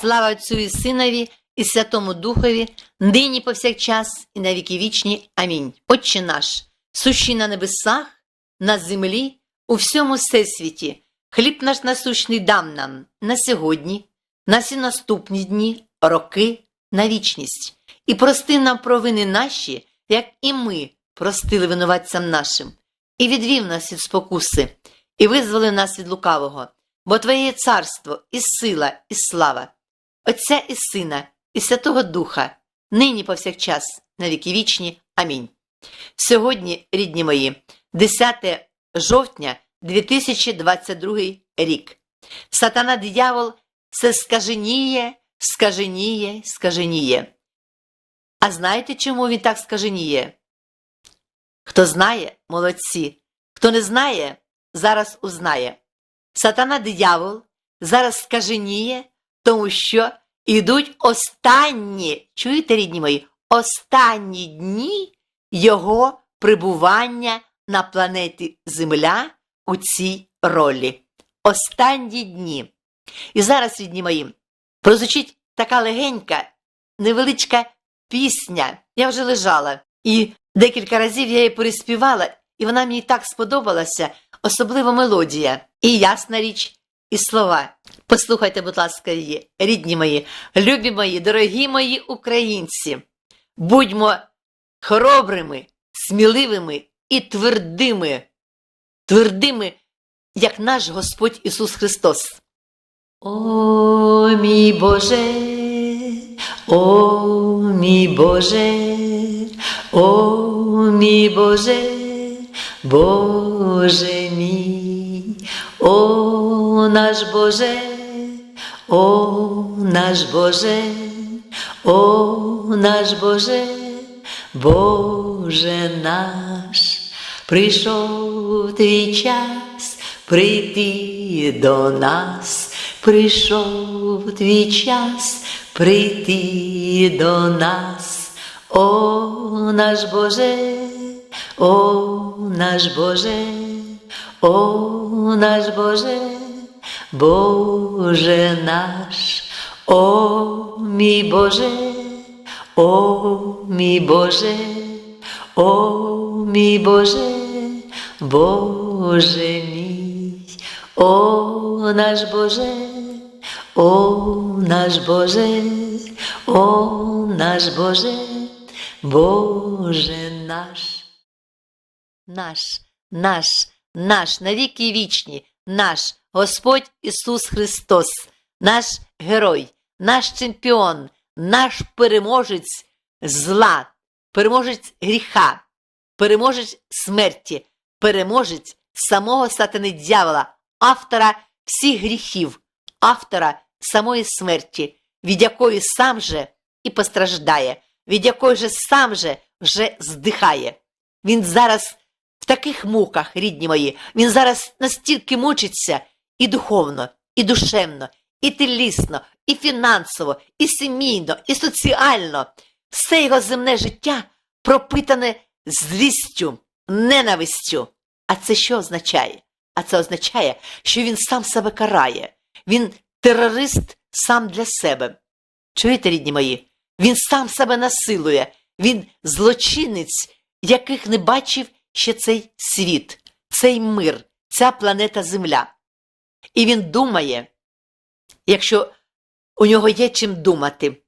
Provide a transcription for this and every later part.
Слава Отцю і Синові і Святому Духові, нині повсякчас і на віки вічні. Амінь. Отче наш, сущий на небесах, на землі, у всьому всесвіті, хліб наш насущний дам нам на сьогодні, на всі наступні дні, роки, на вічність. І прости нам провини наші, як і ми простили винуватцям нашим, і відвів нас від спокуси, і визволи нас від лукавого, бо Твоє царство, і сила, і слава, Отця і Сина, і Святого Духа, нині повсякчас, на віки вічні. Амінь. Сьогодні, рідні мої, 10 жовтня 2022 рік. Сатана диявол все скаженіє, скаженіє, скаженіє. А знаєте, чому він так скаженіє? Хто знає, молодці. Хто не знає, зараз узнає. Сатана диявол зараз скаженіє, тому що йдуть останні, чуєте, рідні мої, останні дні його прибування на планеті Земля у цій ролі. Останні дні. І зараз, рідні мої, прозвучить така легенька, невеличка пісня. Я вже лежала, і декілька разів я її переспівала, і вона мені так сподобалася, особливо мелодія. І ясна річ, і слова. Послухайте, будь ласка, її, рідні мої, любі мої, дорогі мої українці. Будьмо хоробрими, сміливими і твердими, твердими, як наш Господь Ісус Христос. О, мій Боже, о, мій Боже, о, мій Боже, Боже мій, о, наш Боже, о, наш Боже, о, наш Боже, Боже наш, прийшов твій час прийти до нас, прийшов твій час прийти до нас, о наш Боже, о наш Боже, о наш Боже, Боже наш, о мій Боже, о мій Боже, о мій Боже, Боже мій, о наш Боже, о наш Боже, о наш Боже, Боже наш. Наш, наш, наш, навіки вічні, наш Господь Ісус Христос, наш герой, наш чемпіон, наш переможець зла, переможець гріха, переможець смерті, переможець самого сатани дьявола, автора всіх гріхів, автора самої смерті, від якої сам же і постраждає, від якої же сам же вже здихає. Він зараз в таких муках, рідні мої, він зараз настільки мучиться і духовно, і душевно, і тілісно, і фінансово, і сімейно, і соціально. Все його земне життя пропитане злістю, ненавистю. А це що означає? А це означає, що він сам себе карає. Він терорист сам для себе. Чуєте, рідні мої? Він сам себе насилує, він злочинець, яких не бачив ще цей світ, цей мир, ця планета Земля. І він думає, якщо у нього є чим думати,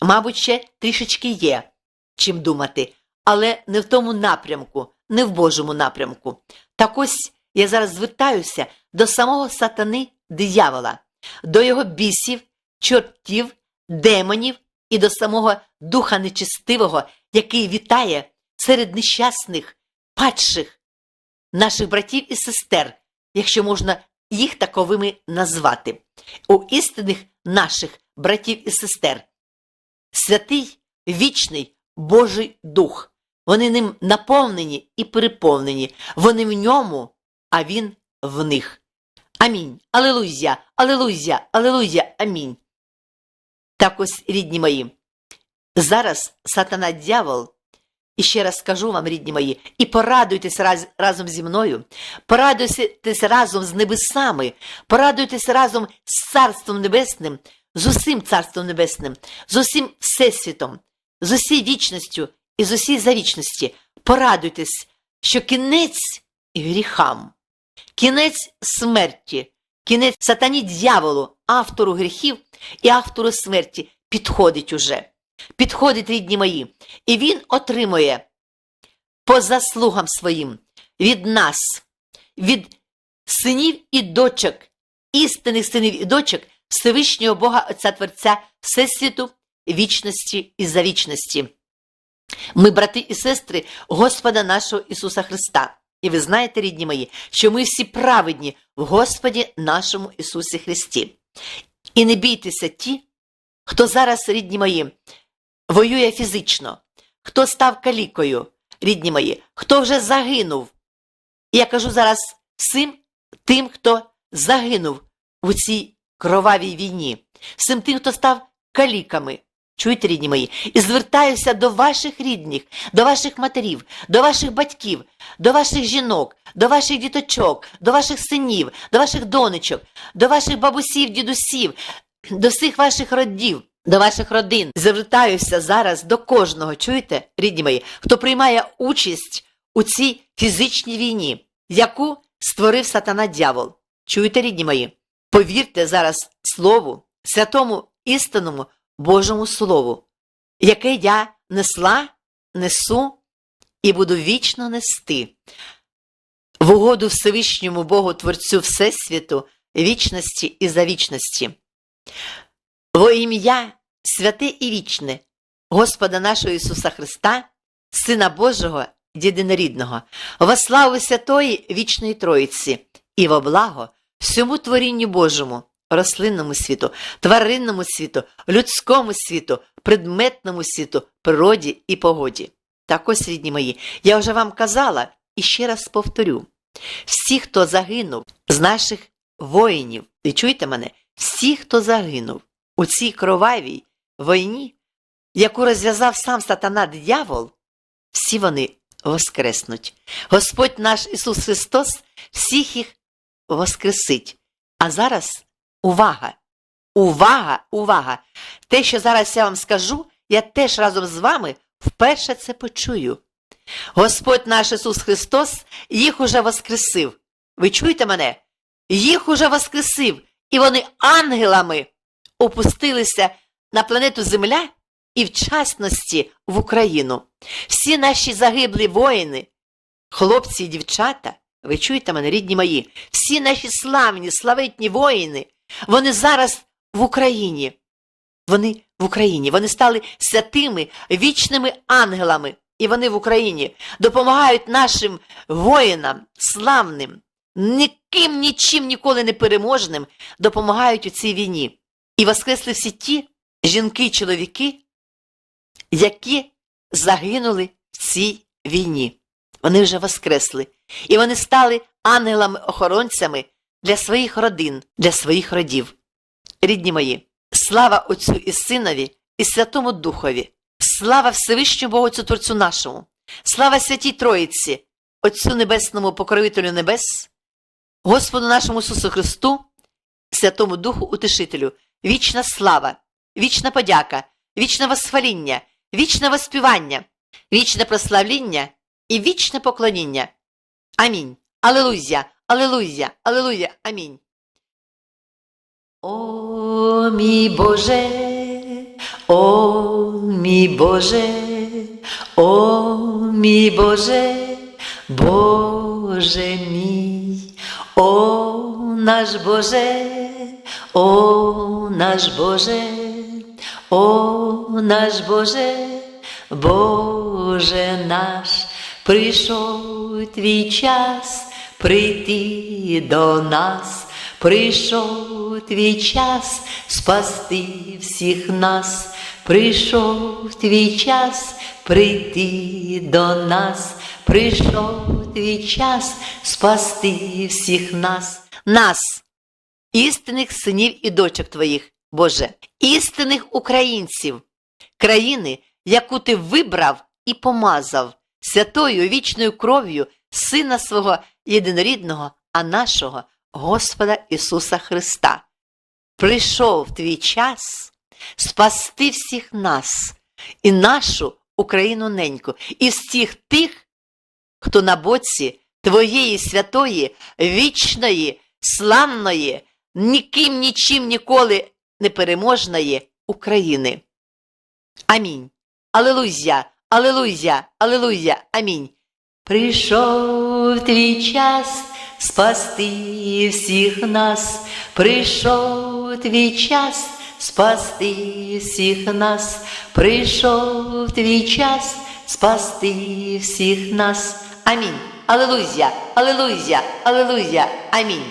мабуть, ще трішечки є чим думати, але не в тому напрямку, не в Божому напрямку. Так ось я зараз звертаюся до самого сатани диявола, до його бісів, чортів, демонів і до самого духа нечистивого, який вітає серед нещасних, падших наших братів і сестер, якщо можна їх таковими назвати, у істинних наших братів і сестер. Святий вічний Божий Дух. Вони ним наповнені і переповнені. Вони в ньому, а він в них. Амінь. Алелуя, алелуя, алелуя, амінь. Так ось, рідні мої, зараз сатана дьявол, і ще раз скажу вам, рідні мої, і порадуйтесь раз, разом зі мною, порадуйтесь разом з небесами, порадуйтесь разом з Царством Небесним, з усім Царством Небесним, з усім Всесвітом, з усією вічністю і з усієї завічності. Порадуйтесь, що кінець гріхам, кінець смерті, кінець сатані дьяволу, автору гріхів і автору смерті підходить уже. Підходить, рідні мої, і він отримує по заслугам своїм від нас, від синів і дочок, істинних синів і дочок Всевишнього Бога Отця Творця Всесвіту, вічності і завічності. Ми, брати і сестри, Господа нашого Ісуса Христа. І ви знаєте, рідні мої, що ми всі праведні в Господі нашому Ісусі Христі. І не бійтеся ті, хто зараз, рідні мої, воює фізично, хто став калікою, рідні мої, хто вже загинув. Я кажу зараз всім тим, хто загинув у цій кровавій війні, всім тим, хто став каліками. Чуєте, рідні мої, і звертаюся до ваших рідних, до ваших матерів, до ваших батьків, до ваших жінок, до ваших діточок, до ваших синів, до ваших донечок, до ваших бабусів, дідусів, до всіх ваших родів, до ваших родин. Звертаюся зараз до кожного, чуєте, рідні мої, хто приймає участь у цій фізичній війні, яку створив сатана дьявол. Чуєте, рідні мої? Повірте зараз слову, святому істинному Божому Слову, яке я несла, несу і буду вічно нести. В угоду Всевишньому Богу Творцю Всесвіту, вічності і завічності. Во ім'я святе і вічне, Господа нашого Ісуса Христа, Сина Божого, єдинорідного, во славу Святої Вічної Троїці і во благо всьому творінню Божому, рослинному світу, тваринному світу, людському світу, предметному світу, природі і погоді. Так ось, рідні мої, я вже вам казала і ще раз повторю: всі, хто загинув з наших воїнів, і чуєте мене, всі, хто загинув у цій кровавій війні, яку розв'язав сам сатана диявол, всі вони воскреснуть. Господь наш Ісус Христос всіх їх воскресить. А зараз увага! Увага, увага! Те, що зараз я вам скажу, я теж разом з вами вперше це почую. Господь наш Ісус Христос їх уже воскресив. Ви чуєте мене? Їх уже воскресив, і вони ангелами опустилися на планету Земля і в частності в Україну. Всі наші загиблі воїни, хлопці і дівчата, ви чуєте мене, рідні мої, всі наші славні, славетні воїни, вони зараз в Україні. Вони в Україні. Вони стали святими вічними ангелами. І вони в Україні допомагають нашим воїнам, славним, ніким нічим ніколи не переможним, допомагають у цій війні. І воскресли всі ті жінки і чоловіки, які загинули в цій війні. Вони вже воскресли. І вони стали ангелами-охоронцями для своїх родин, для своїх родів. Рідні мої, слава Отцю і Синові, і Святому Духові, слава Всевишньому Богу Отцю Творцю нашому, слава Святій Троїці, Отцю Небесному Покровителю Небес, Господу нашому Ісусу Христу, Святому Духу Утешителю, вічна слава, вічна подяка, вічне восхваління, вічне воспівання, вічне прославління і вічне поклоніння. Амінь. Алелуя, Алелуя, Алелуя, Амінь. О, мій Боже, о, мій Боже, о, мій Боже, Боже мій, о, наш Боже, о, наш Боже, о, наш Боже, Боже наш, прийшов твій час прийти до нас, прийшов твій час спасти всіх нас, прийшов твій час прийти до нас, прийшов твій час спасти всіх нас, нас, істинних синів і дочок твоїх, Боже, істинних українців, країни, яку ти вибрав і помазав святою вічною кров'ю Сина свого єдинорідного, а нашого Господа Ісуса Христа. прийшов твій час спасти всіх нас і нашу Україну неньку, і всіх тих, хто на боці твоєї святої, вічної, славної, ніким нічим ніколи непереможної України. Амінь. Алелуя, алелуя, алелуя, амінь. Прийшов твій час спасти всіх нас, прийшов твій час спасти всіх нас, прийшов твій час спасти всіх нас. Амінь. Алелуя, алелуя, алелуя, амінь.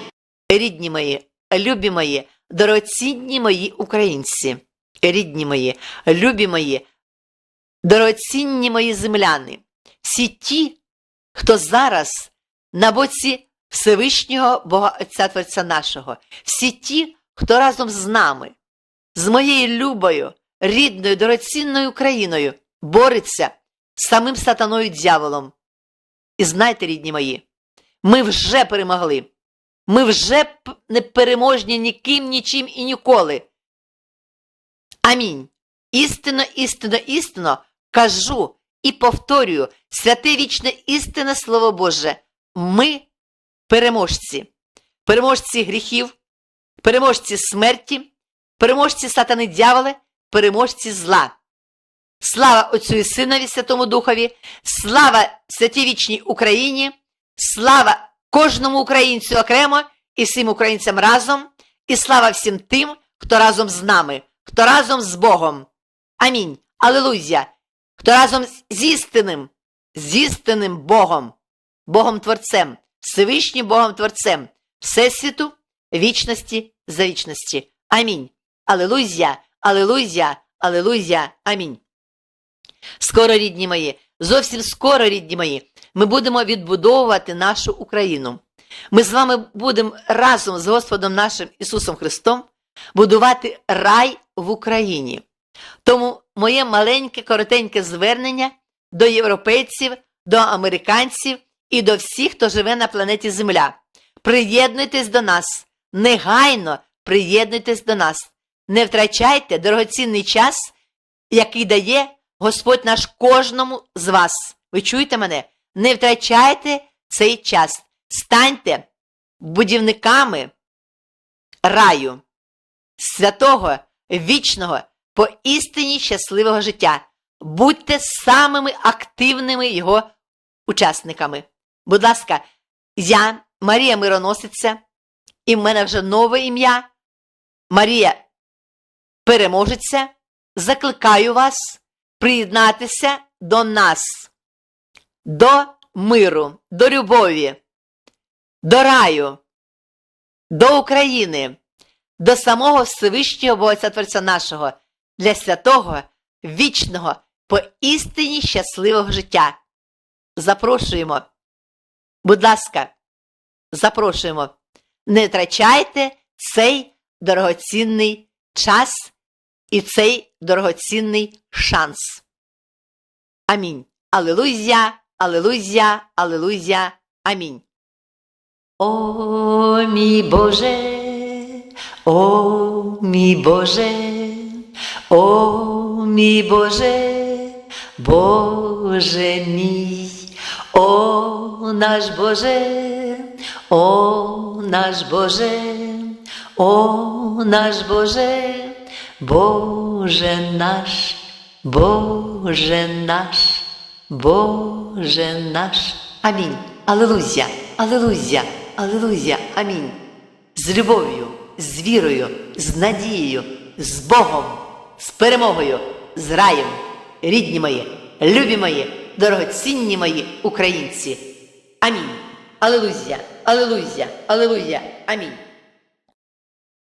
Рідні мої, любі мої, дорогоцінні мої українці, рідні мої, любі мої, дорогоцінні мої земляни, всі ті, хто зараз на боці Всевишнього Бога Отця Творця нашого, всі ті, хто разом з нами, з моєю любою, рідною, дорогоцінною Україною бореться з самим сатаною дьяволом. І знайте, рідні мої, ми вже перемогли. Ми вже не переможні ніким, нічим і ніколи. Амінь. Істинно, істинно, істинно кажу і повторюю святе вічне істинне Слово Боже. Ми переможці, переможці гріхів, переможці смерті, переможці сатани дьявола, переможці зла. Слава Отцю і Синові Святому Духові, слава святій вічній Україні, слава кожному українцю окремо і всім українцям разом, і слава всім тим, хто разом з нами, хто разом з Богом. Амінь. Алилуйя! Хто разом з- істинним, з істинним Богом, Богом Творцем, Всевишнім Богом Творцем, Всесвіту, вічності за вічності. Амінь. Алилуйя, алилуйя, алилуйя, амінь. Скоро, рідні мої, зовсім скоро, рідні мої, ми будемо відбудовувати нашу Україну. Ми з вами будемо разом з Господом нашим Ісусом Христом будувати рай в Україні. Тому моє маленьке, коротеньке звернення до європейців, до американців і до всіх, хто живе на планеті Земля. Приєднуйтесь до нас, негайно приєднуйтесь до нас. Не втрачайте дорогоцінний час, який дає Господь наш кожному з вас. Ви чуєте мене? Не втрачайте цей час. Станьте будівниками раю, святого, вічного, поістині щасливого життя. Будьте самими активними його учасниками. Будь ласка, я, Марія Мироносиця, і в мене вже нове ім'я. Марія Переможеця, закликаю вас приєднатися до нас, до миру, до любові, до раю, до України, до самого Всевишнього Бога Творця нашого, для святого, вічного, поістині щасливого життя. Запрошуємо. Будь ласка, запрошуємо. Не втрачайте цей дорогоцінний час і цей дорогоцінний шанс. Амінь. Алилуйя, алилуйя, алилуйя, амінь. О, мій Боже, о, мій Боже, о, мій Боже, Боже мій, о, наш Боже, о, наш Боже, о, наш Боже, Боже наш, Боже наш, Боже наш. Амінь. Алилуйя, алилуйя, алилуйя, амінь. З любов'ю, з вірою, з надією, з Богом, з перемогою, з раєм, рідні мої, любі мої, дорогоцінні мої українці. Амінь. Алилуйя, алилуйя, алилуйя, амінь.